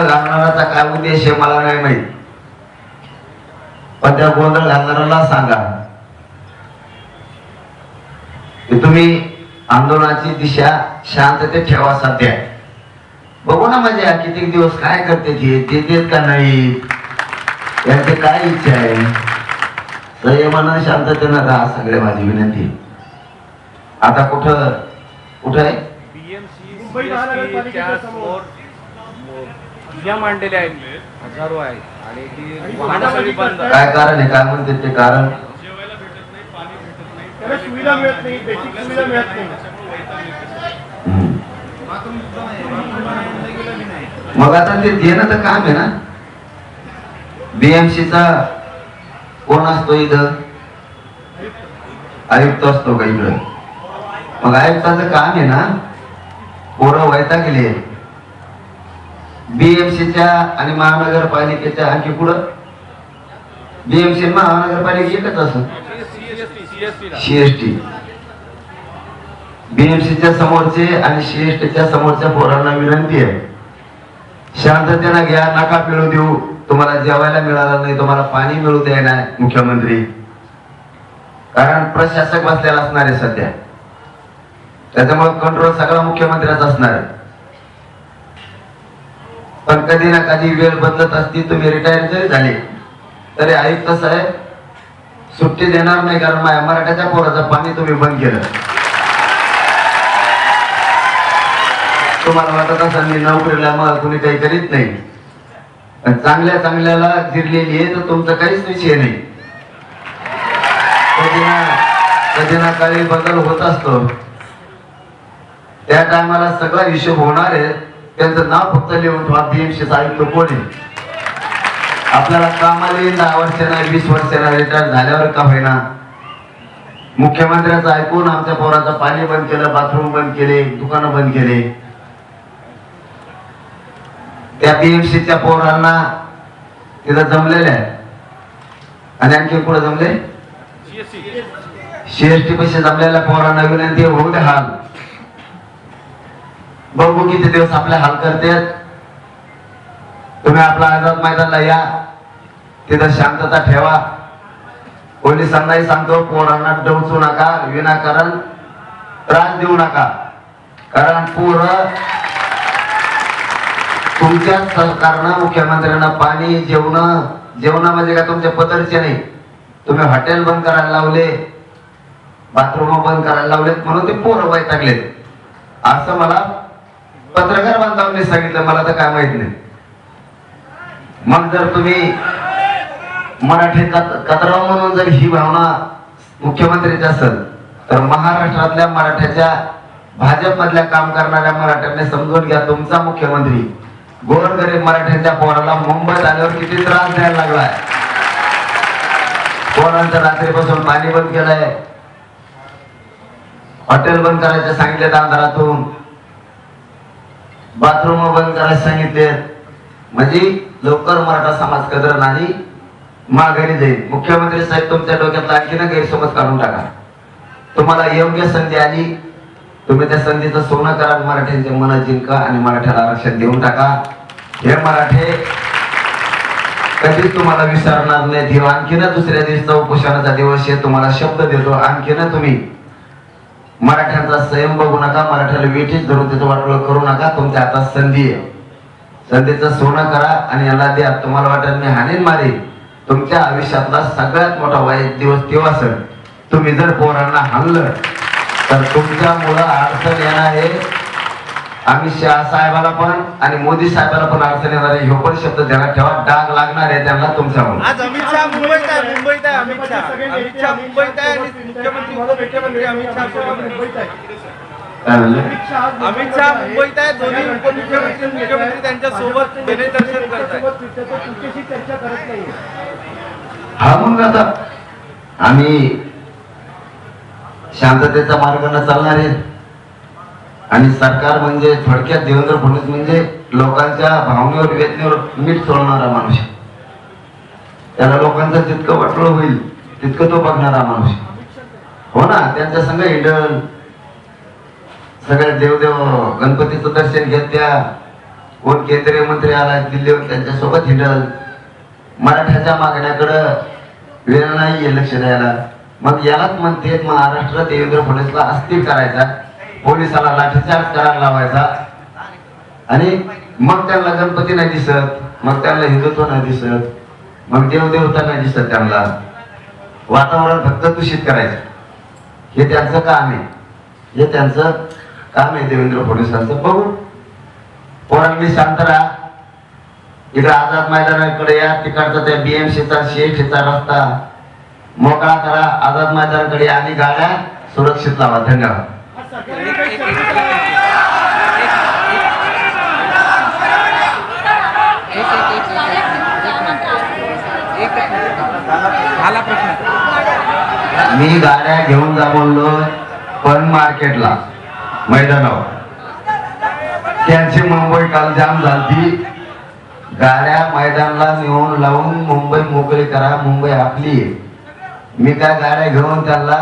घालणाराचा काय उद्देश आहे मला नाही माहीत. पण त्या गोंधळ घालणाऱ्याला सांगा. की तुम्ही आंदोलनाची दिशा शांततेत ठेवा सध्या. बघू ना म्हणजे मजा किती दिवस काय करते ते देतेत का नाही? यांची काय इच्छा आहे? संयमानं शांततेनं राहा सगळे माझी विनंती. आता कुठं कुठं आहे बीएमसी मुंबई महानगरपालिकेच्या समोर. या मांडलेल्या आहेत. हजारो आहेत. आणि ती वाहनं सगळी बंद. काय कारण आहे? काय म्हणते ते कारण त्याला सुविधा मिळत नाही बेसिक सुविधा मिळत नाही हम्म. मग आता ते देणं तर काम आहे ना? BMC चा कोण असतो इथं? आयुक्त असतो का इकडं? मग आयुक्ताचं काम आहे ना? पोरं वैता गेले बीएमसीच्या आणि महानगरपालिकेच्या आणखी पुढं? बीएमसी महानगरपालिका एकच असं? सीएसटी बीएमसीच्या समोरचे आणि सीएसटीच्या समोरच्या पोरांना विनंती आहे. शांततेनं घ्या नका पिळू देऊ. तुम्हाला जेवायला मिळालं नाही तुम्हाला पाणी मिळू द्या नाही मुख्यमंत्री. कारण प्रशासक बसलेला असणार आहे सध्या. त्याच्यामुळे कंट्रोल सगळा मुख्यमंत्र्याचा असणार आहे. पण कधी ना कधी वेळ बदलत असती तुम्ही रिटायर जरी झाले तरी आयुक्त साहेब सुट्टी देणार नाही कारण माझ्या मराठ्याच्या पोराचं पाणी तुम्ही बंद केलं. तुम्हाला वाटत असेल मी नोकरीला मला कुणी काही करीत नाही. पण चांगल्या चांगल्याला जिरलेली आहे तर तुमचा काहीच विषय नाही. कधी ना कधी ना काही बदल होत असतो. त्या टायमाला सगळा हिशोब होणार आहे. त्यांचं नाव फक्त लिहून ठेवा बीएमसी आयुक्त कोण? आहे आपल्याला कामाला येईल दहा वर्षांना वीस वर्षांना रिटायर झाल्यावर का होईना? मुख्यमंत्र्यांचं ऐकून आमच्या पोराचं पाणी बंद केलं बाथरूम बंद केले दुकानं बंद केले. त्या बीएमसीच्या पोरांना तिथं जमलेले आहे. आणि आणखी पुढे जमले. सीएसटी पैसे जमलेल्या पोरांना विनंती होऊ दे हाल. बघू किती दिवस आपले हाल करतात तुम्ही आपला आझाद मैदानला या. तिथं शांतता ठेवा. पोलिसांनाही सांगतो पोरांना डवचू नका विनाकारण त्रास देऊ नका. कारण पोर तुमच्या सरकारनं मुख्यमंत्र्यांना पाणी जेवण जेवण म्हणजे का तुमच्या पदरचे नाही. तुम्ही हॉटेल बंद करायला लावले बाथरूम बंद करायला लावलेत म्हणून ते पोरं वैतागलेत. असं मला पत्रकार बांधवांनी सांगितलं मला तर काय माहीत नाही. मग जर तुम्ही मराठी कत- म्हणून जर ही भावना मुख्यमंत्रीची असेल तर महाराष्ट्रातल्या मराठ्याच्या भाजपमधल्या काम करणाऱ्या मराठ्यांनी समजून घ्या तुमचा मुख्यमंत्री गोरगरीब मराठ्यांच्या पोराला मुंबईत आल्यावर किती त्रास द्यायला लागलाय. पोरांचं रात्रीपासून पाणी बंद केलंय. हॉटेल बंद करायचे सांगितले अंधारातून बाथरूम बंद करायला सांगितले. म्हणजे लवकर मराठा समाज कदर नाही माघारी जाईल. मुख्यमंत्री साहेब तुमच्या डोक्यात आणखीन गैरसमज काढून टाका. तुम्हाला योग्य संधी आली तुम्ही त्या संधीचं सोनं करा मराठ्यांचे मन जिंका आणि मराठ्याला आरक्षण देऊन टाका. हे मराठे कधीच तुम्हाला विसरणार नाही. आणखीन दुसऱ्या दिवशीचा उपोषणाचा दिवस आहे. तुम्हाला शब्द देतो. आणखीन तुम्ही मराठ्यांचा संयम बघू नका मराठ्याला वेठीच धरून त्याचं वाटोळ करू नका तुमच्या हातात संधी आहे. संधीचं सोनं करा आणि याला द्या. तुम्हाला वाटत मी हानीन मारे तुमच्या आयुष्यातला सगळ्यात मोठा वाईट दिवस तेव्हा सण तुम्ही जर पोरांना हाणलं तर तुमच्या मुलं अडचण येणार आहे. अमित शहा साहेबाला पण आणि मोदी साहेबाला पण अडचण येणार आहे. ह्यो पण शब्द ध्यानात ठेवा. डाग लागणार आहे त्यांना तुमच्यामुळे आज अमित शहा मुंबईत आहे मुंबईत आहे अमित शहा. अमित शहा मुंबईत आहे आणि मुख्यमंत्री उपमुख्यमंत्री अमित शहा आहे. मुंबईत आहे. अमित शहा अमित शहा मुंबईत आहे. दोन्ही उपमुख्यमंत्री मुख्यमंत्री त्यांच्यासोबत दर्शन करत आहेत तुमच्याशी चर्चा करत नाही. हा म्हणून आता आम्ही शांततेचा मार्गाने चालणार आहे आणि सरकार म्हणजे थोडक्यात देवेंद्र फडणवीस म्हणजे लोकांच्या भावनेवर वेदनेवर मीठ सोडणारा माणूस त्याला लोकांचं जितकं वाटलं होईल तितकं तो बघणारा माणूस हो ना? त्यांच्या संघ हिंडल. सगळ्या देवदेव गणपतीचं दर्शन घेत त्या. कोण केंद्रीय मंत्री आला दिल्लीवर त्यांच्यासोबत हिंडल. मराठ्याच्या मागण्याकडं वेळ नाही लक्ष द्यायला. मग यालाच म्हणते महाराष्ट्र देवेंद्र फडणवीसला अस्थिर करायचा. पोलिसाला लाठीचार्ज करायला लावायचा. आणि मग त्यांना गणपती नाही दिसत मग त्यांना हिंदुत्व नाही दिसत मग देवदेवता नाही दिसत त्यांना. वातावरण फक्त दूषित करायचं. हे त्यांचं काम आहे. हे त्यांचं काम आहे देवेंद्र फडणवीसांचं. बघू. पोरांनी शांत राहा. इकडे आझाद मैदानाकडे या तिकडचा त्या बीएमसीचा सीएसटीचा रस्ता. मोकळा करा. आझाद मैदानाकडे आणि गाड्या सुरक्षित लावा. धन्यवाद आज सरकारने काही चर्चा केली. झाला प्रश्न. मी गाड्या घेऊन जा बोललो पण मार्केटला मैदानावर. त्यांची मुंबई काल जाम झाली गाड्या मैदानला नेऊन लावून मुंबई मोकळी करा मुंबई आपली मी काय गाड्या घेऊन त्याला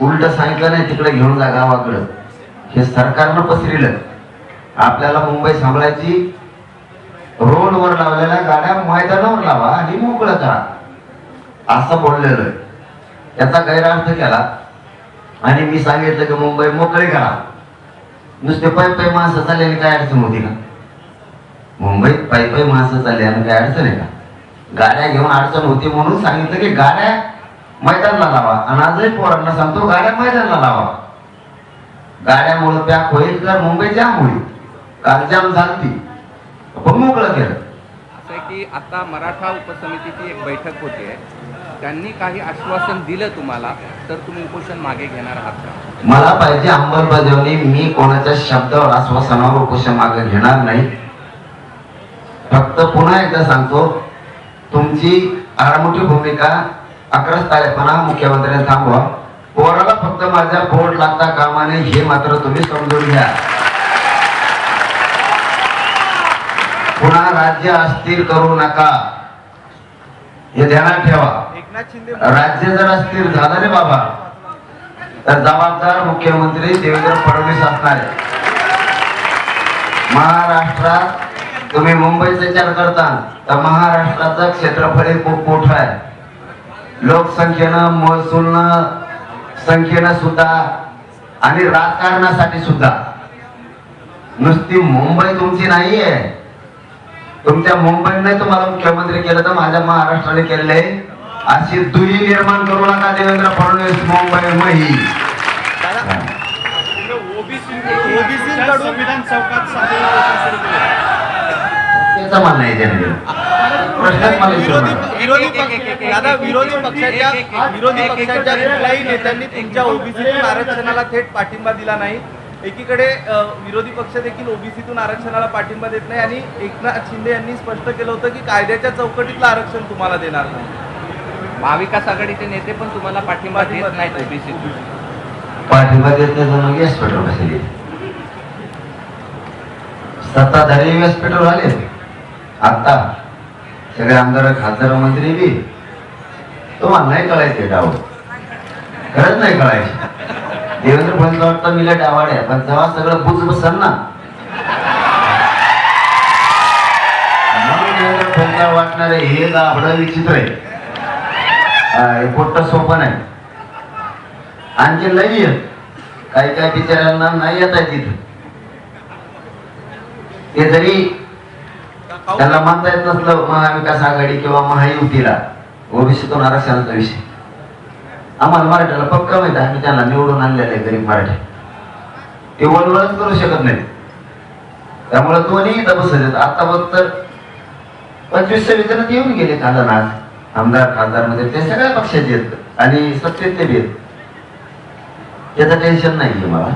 उलट सांगितलं नाही तिकडे घेऊन जा गावाकडं. हे सरकारनं पसरिलं. आपल्याला मुंबई सांभाळायची. रोडवर लावलेल्या गाड्या मैदानावर लावा आणि मोकळं करा. असं बोललेलं आहे. त्याचा गैरअर्थ केला. आणि मी सांगितलं की मुंबई मोकळी करा. नुसते पायी पै माणसं चालल्याने काय अडचण होती का? मुंबईत पायी पै माणसं चालल्याने काय अडचण आहे का? गाड्या घेऊन अडचण होती म्हणून सांगितलं की गाड्या मैदानला लावा. आणि आजही पोरांना सांगतो गाड्या मैदानला लावा. गाड्यामुळे पॅक होईल तर मुंबई जाम होईल. काल जाम झालती पण मोकळं केलं. असं आहे की आता मराठा उपसमितीची एक बैठक होती. आहे त्यांनी काही आश्वासन दिलं तुम्हाला तर तुम्ही उपोषण मागे घेणार आहात का? मला पाहिजे अंमलबजावणी मी कोणाच्या शब्दावर आश्वासनावर उपोषण मागे घेणार नाही. फक्त पुन्हा एकदा सांगतो तुमची आडमुठी भूमिका अकराच तारेपणा मुख्यमंत्र्यांनी थांबवा. पोराला फक्त माझ्या बोट लागता कामाने हे मात्र तुम्ही समजून घ्या. पुन्हा राज्य अस्थिर करू नका. हे ध्यानात ठेवा. राज्य जर अस्थिर झालं रे बाबा. तर जबाबदार मुख्यमंत्री देवेंद्र फडणवीस असणार आहे महाराष्ट्रात तुम्ही मुंबईचा विचार करता तर महाराष्ट्राचं क्षेत्रफळ खूप मोठं आहे. लोकसंख्येनं महसूलनं संख्येनं सुद्धा आणि राजकारणासाठी सुद्धा. नुसती मुंबई तुमची नाहीये. तुमच्या मुंबईने तुम्हाला मुख्यमंत्री केलं तर माझ्या महाराष्ट्राने केले अशी दुही निर्माण करू नका देवेंद्र फडणवीस मुंबई मही. त्याचं म्हणणं आहे नेत्यांनी तुमच्या आरक्षणाला थेट पाठिंबा दिला नाही. एकीकडे विरोधी पक्ष देखील ओबीसीतून आरक्षणाला पाठिंबा देत नाही आणि एकनाथ शिंदे यांनी स्पष्ट केलं होतं की कायद्याच्या चौकटीतलं आरक्षण तुम्हाला देणार नाही. महाविकास आघाडीचे नेते पण तुम्हाला पाठिंबा देत नाहीत ओबीसी पाठिंबा देत नाही तर मग व्यासपीठावर बसले. सत्ताधारी व्यासपीठावर आले आता सगळे आमदार खासदार मंत्री बी. तुम्हाला नाही कळायचे डाव खरंच नाही कळायचे. देवेंद्र फडणवीस वाटतं मिला डावाड आहे पण तेव्हा सगळं बुज बसन ना. म्हणून देवेंद्र फडणवीस वाटणार हे गाबडं विचित्र आहे. हे पोट्ट सोपं नाही. आणखी लई आहेत काही काही बिचाऱ्यांना नाही येत आहे तिथं. ते जरी त्याला म्हणता येत नसलं महाविकास आघाडी किंवा महायुतीला ओबीसीतून आरक्षणाचा विषय. आम्हाला मराठ्याला पक्का माहिती आहे, आम्ही त्यांना निवडून आणलेले आहे गरीब मराठी. ते वळवळच करू शकत नाही त्यामुळे दोन्ही इथं बसत आता बघ तर पंचवीस सव्वीस जण येऊन गेले खासदार आज आमदार खासदारमध्ये ते सगळ्या पक्षाचे आहेत आणि सत्तेतले बी आहेत त्याचं टेन्शन नाहीये मला.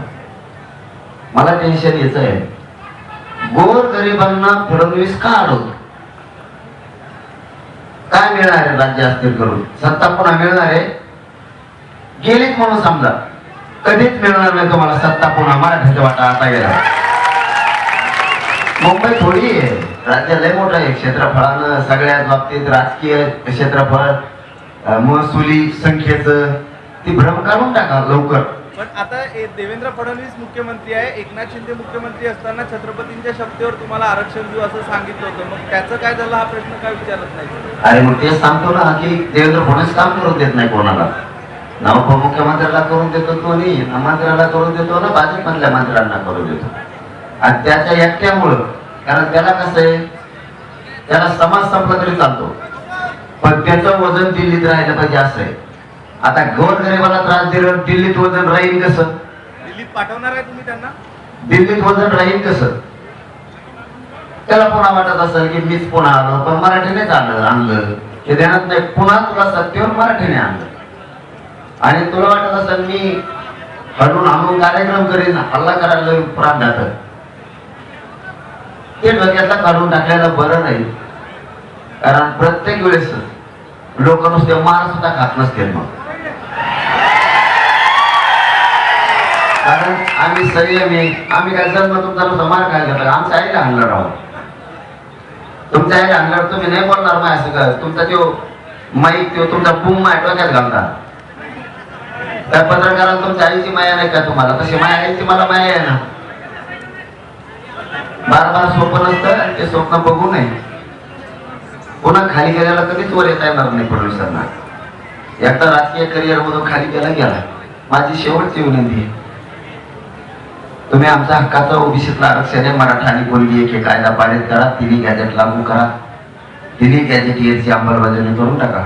मला टेन्शन याच आहे. गोर गरिबांना फडणवीस का अडवतो काय मिळणार आहे राज्य अस्थिर करून? सत्ता पुन्हा मिळणार आहे? गेलीच म्हणून समजा. कधीच मिळणार नाही तुम्हाला सत्ता पुन्हा. मराठीचा वाटा आता गेला. मुंबई थोडी आहे. राज्य लय मोठं आहे. क्षेत्रफळानं सगळ्याच बाबतीत राजकीय क्षेत्रफळ महसुली संख्येचं ती भ्रम काढून टाका लवकर. पण आता देवेंद्र फडणवीस मुख्यमंत्री आहे एकनाथ शिंदे मुख्यमंत्री असताना छत्रपतींच्या शक्तीवर तुम्हाला आरक्षण देऊ असं सांगितलं होतं. मग त्याचं काय झालं? हा प्रश्न काय विचारत नाही? अरे मग ते सांगतो ना की देवेंद्र फडणवीस काम करून देत नाही कोणाला. ना उपमुख्यमंत्र्याला करून देतो तो नाही ना मंत्र्याला करून देतो ना भाजपमधल्या मंत्र्यांना करून देतो. आणि त्याच्या एकट्यामुळं कारण त्याला कसं आहे त्याला समाज संपला तरी चालतो. पण त्याचं वजन दिल्लीत राहिलं पाहिजे असं आहे. आता गोरगरिबाला त्रास दिलं दिल्लीत वजन राहील कसं? दिल्लीत पाठवणार आहे तुम्ही त्यांना? दिल्लीत वजन राहील कसं? त्याला पुन्हा वाटत असेल की मीच पुन्हा आलो पण मराठीनेच आणलं आणलं. हे ध्यानात नाही पुन्हा तुला सत्तेवर मराठीने आणलं. आणि तुला वाटत असेल मी हडून आणून कार्यक्रम करीन हल्ला करायला प्राधात ते डोक्यातला काढून टाकलेलं बरं नाही. कारण प्रत्येक वेळेस लोक नुसते मार सुद्धा खात नसतील मग. कारण आम्ही संयमी आम्ही काय जन्म तुमचा नुसता मार काय घेतला. आमचा आईला आणलं आहोत तुमच्या आईला आणल्यावर तुम्ही नाही बोलणार माय असं तुमचा तो माईक तो तुमचा बुम माय डोक्यात घालता त्या पत्रकाराला तुमच्या आईची माया नाही का तुम्हाला? तशी माया आईची मला माया आहे ना. बार बार स्वप्न असतं आणि ते स्वप्न बघू नये. पुन्हा खाली गेल्याला कधीच वर येता येणार नाही फडणवीसांना एकदा राजकीय करिअर मधून खाली गेला गेला. माझी शेवटची विनंती आहे. तुम्ही आमच्या हक्काचा ओबीसीतला आरक्षण आहे मराठा आणि कोणती एक कायदा पारित करा तिन्ही गॅजेट लागू करा. तिन्ही गॅजेट याची अंमलबजावणी करून टाका.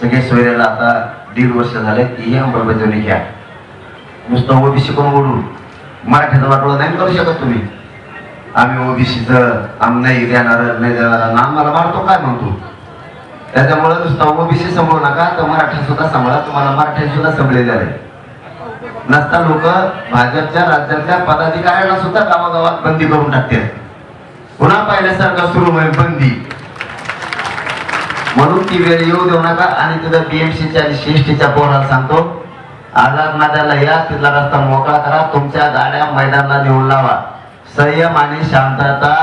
सगळे सोयऱ्याला आता दीड वर्ष झाले तीही अंमलबजावणी घ्या. नुसतं ओबीसी कोण बोलू? मराठ्याचा वाटोळं नाही करू शकत तुम्ही. आम्ही ओबीसीचं आम्ही नाही देणार नाही देणार. ना आम्हाला मारतो काय म्हणतो? त्याच्यामुळे नुसतं ओबीसी सांभाळू नका तर मराठा सुद्धा सांभाळा तुम्हाला मराठी सुद्धा संभळे आहे. नसता लोक भाजपच्या राज्यातल्या पदाधिकाऱ्यांना सुद्धा गावागावात बंदी करून टाकते. पुन्हा पाहिल्यासारखं सुरू होईल बंदी. म्हणून ती वेळ येऊ देऊ नका. आणि तिथं बीएमसीच्या आणि सीएसटीच्या पोराला सांगतो आझाद नाद्याला या तिथला रस्ता मोकळा करा तुमच्या गाड्या मैदानाला नेऊन लावा. संयम आणि शांतता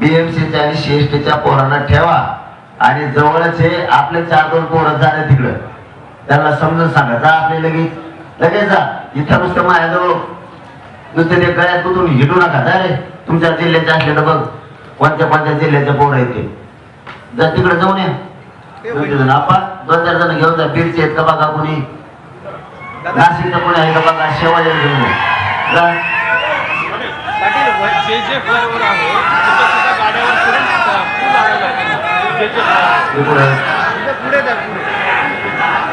बीएमसीच्या आणि सीएसटीच्या पोरांना ठेवा. आणि जवळच हे आपले चार दोन पोरं झाले तिकडं. त्यांना समजून सांगा. जा आपले लगेच. लगेच जा. इथं नुसतं माझ्याजवळ नुसतं ते गळ्यात कुठून हिडू नका. जा रे. तुमच्या जिल्ह्याचे असले तर बघ. कोणत्या कोणत्या जिल्ह्याचे पोरं आहेत ते. जा तिकडे जाऊन या. दोन आपण दोन चार जण घेऊन जा. बीडचे आहेत का बघा कोणी? नाशिकचं कोणी आहे का बघा? शेवाळे घेऊन जा. जे जे फ्लायओव्हर आहे तिथं सुद्धा गाड्यावर करून अ, पूल आलेला आहे जे जे flyover- इकडं इथं पुढे द्या पुढे.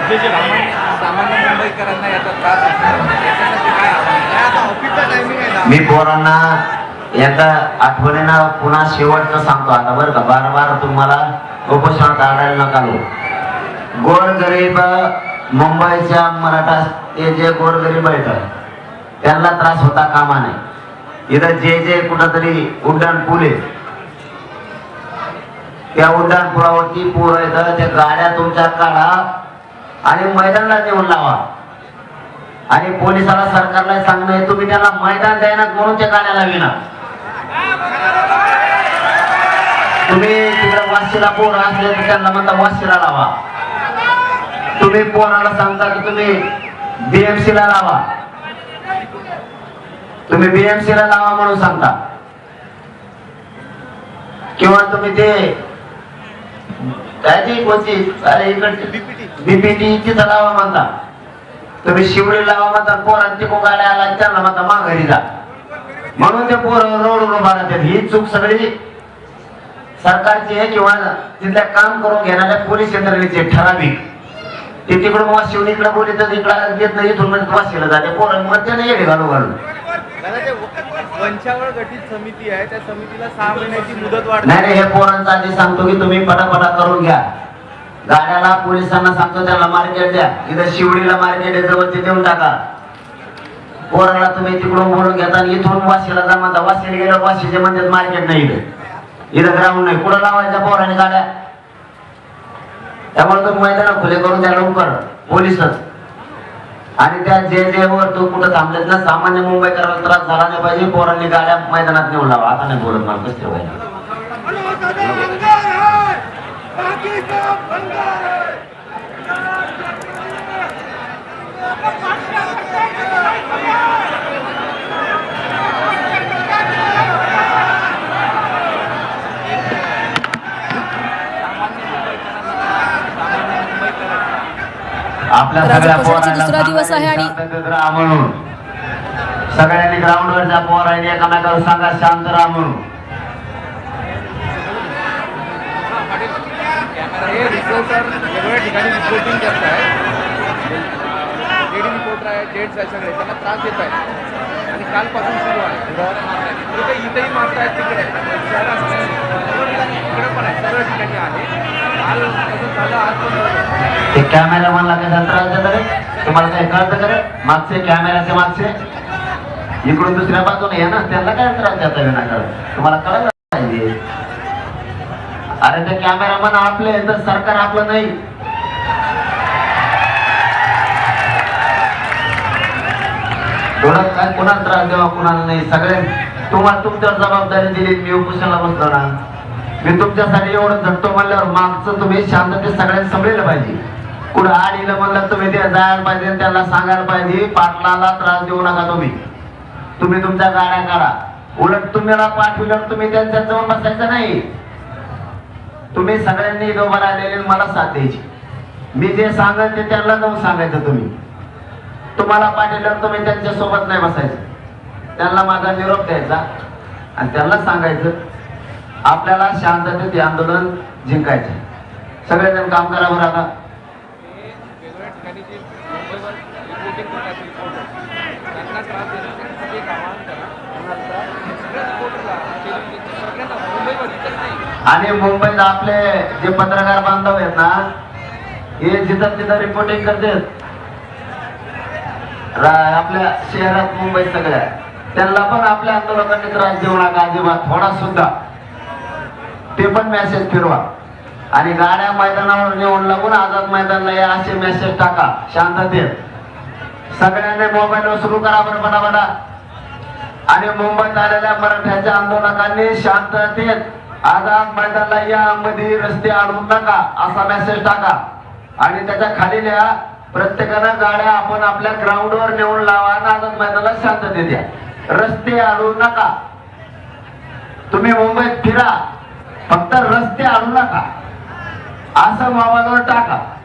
जे जे सामान्य सामान्य मुंबईकरांना याचा त्रास असणार याच्यासाठी काय आव्हान? आहे? नाही, आता ऑफिसचा टायमिंग आहे ना. मी पोरांना एकदा आठवणीनं पुन्हा शेवटचं सांगतो. आता बरं का बार बार तुम्हाला उपोषणात आढळायला नका लो गोरगरीब मुंबईच्या मराठा ते जे गोरगरीब आहेत त्यांना त्रास होता कामा नये. इथं जे जे कुठंतरी उड्डाण पूल आहे त्या उड्डाण पुलावरती पूर येतं त्या गाड्या तुमच्या काढा आणि मैदानाला नेऊन लावा. आणि पोलिसाला सरकारला सांगणं तुम्ही त्याला मैदान द्यायना म्हणून त्या गाड्याला विना तुम्ही तिकडे वाशीला पोर असले तर त्यांना म्हणता वाशीला लावा. तुम्ही पोराला सांगता की तुम्ही बीएमसी ला लावा. तुम्ही बीएमसी ला लावा म्हणून सांगता. किंवा तुम्ही ते काय ते कोणती? अरे इकडची बीपीटी तिथं लावा म्हणता. तुम्ही शिवडी लावा म्हणता पोरांची तिकू गाड्या आला त्यांना म्हणता माघारी जा. म्हणून ते पोर रोड उभा राहतात. ही चूक सगळी सरकारची आहे किंवा तिथल्या काम करून घेणाऱ्या पोलीस यंत्रणेची ठराविक. ते तिकडून वाशिवून इकडे बोलले इकडे इकडं देत नाही इथून म्हणजे वाशिला जाते. पोरं मग त्याने येडे घालू घालून. दादा ते व- वंशावळ गठीत समिती आहे त्या समितीला सहा महिन्याची मुदत वाढ नाही नाही हे पोरांचं आधी सांगतो की तुम्ही पटापटा करून घ्या. गाड्याला पोलिसांना सांगतो त्याला मार्केट द्या. इथं शिवडीला मार्केट आहे जवळ ते देऊन टाका. पोराला तुम्ही तिकडून बोलून घेता आणि इथून वाशीला जा म्हणता. वाशीला गेल्यावर वाशीचे म्हणतात मार्केट नाही इथे. इथं ग्राउंड नाही. कुठं लावायच्या पोराने गाड्या? त्यामुळे तुम्ही मैदान खुले करून द्या लवकर. पोलिसच. आणि त्या जे जे वर तो कुठं थांबलेत ना सामान्य मुंबईकरांना त्रास झाला नाही पाहिजे पोरांनी गाड्या मैदानात नेऊन लावा आता नाही बोलत मला कसं ठेवायला Thank you. राजू पोरांना दुसरा दिवस आहे आणि- शांततेत राहा म्हणून. सगळ्यांनी ग्राउंडवरच्या पोरांनी एकामेकाला सांगा शांत राहा म्हणून. रिपोर्टर वेगवेगळ्या ठिकाणी रिपोर्टिंग करत आहेत लेडी रिपोर्टर आहे डेट्स आहे सगळे त्यांना त्रास देत आहेत आणि कालपासून सुरू आहे. इथे इथेही आहेत तिकडे शहरात इकडे पण आहे सगळ्या ठिकाणी आहे. काल कसं झालं आज पण कॅमेरामॅनला कसा त्रास देता रे. तुम्हाला काय कळतं का रे? मागचे कॅमेराचे मागचे. इकडून दुसऱ्या बाजूने ये ना त्यांना काय त्रास देता विनाकारण तुम्हाला कळलं पाहिजे. अरे ते कॅमेरामॅन आपले तर सरकार आपलं नाही. थोडं काय कुणाला त्रास द्यावा कुणाला नाही. सगळे तुम्हाला तुमच्यावर जबाबदारी दिली मी उपोषणाला बसलो ना. मी तुमच्यासाठी एवढं झटतो म्हणल्यावर मागचं तुम्ही शांतते सगळ्यांनी समजलं पाहिजे. कुठं आडीला म्हणलं तुम्ही ते जायला पाहिजे त्याला सांगायला पाहिजे. पाटलाला त्रास देऊ नका तुम्ही. तुम्ही तुमच्या गाड्या काढा. उलट तुम्हाला पाठविल्यावर तुम्ही त्यांच्या जवळ बसायचं नाही. तुम्ही सगळ्यांनी इथं उभं राहिलेले मला साथ द्यायची. मी जे सांगेल ते त्यांना जाऊन सांगायचं तुम्ही. तुम्हाला पाठवल्यावर तुम्ही त्यांच्यासोबत नाही बसायचं. त्यांना माझा निरोप द्यायचा आणि त्यांना सांगायचं आपल्याला शांततेत आंदोलन जिंकायचं सगळेजण काम करा बरं आता. सगळे आणि मुंबईत आपले जे पत्रकार बांधव आहेत ना हे जिथं तिथं रिपोर्टिंग करतात. आपल्या शहरात मुंबईत सगळ्या. त्यांना पण आपल्या आंदोलकांनी त्रास देऊ नका अजिबात थोडा सुद्धा. ते पण मेसेज फिरवा. आणि गाड्या मैदानावर नेऊन लागून आझाद मैदानला या असे मेसेज टाका. शांततेत सगळ्यांनी मोबाईलवर सुरू करा बरं बनाबडा आणि मुंबईत आलेल्या मराठ्याच्या आंदोलकांनी शांततेत आझाद मैदानला या मध्ये रस्ते अडवू नका असा मेसेज टाका. आणि त्याच्याखाली लिहा प्रत्येकानं गाड्या आपण आपल्या ग्राउंडवर नेऊन लावा आझाद मैदानाला शांतते द्या. रस्ते अडवू नका. तुम्ही मुंबईत फिरा. फक्त रस्ते आणू नका. असं मामाजवळ टाका.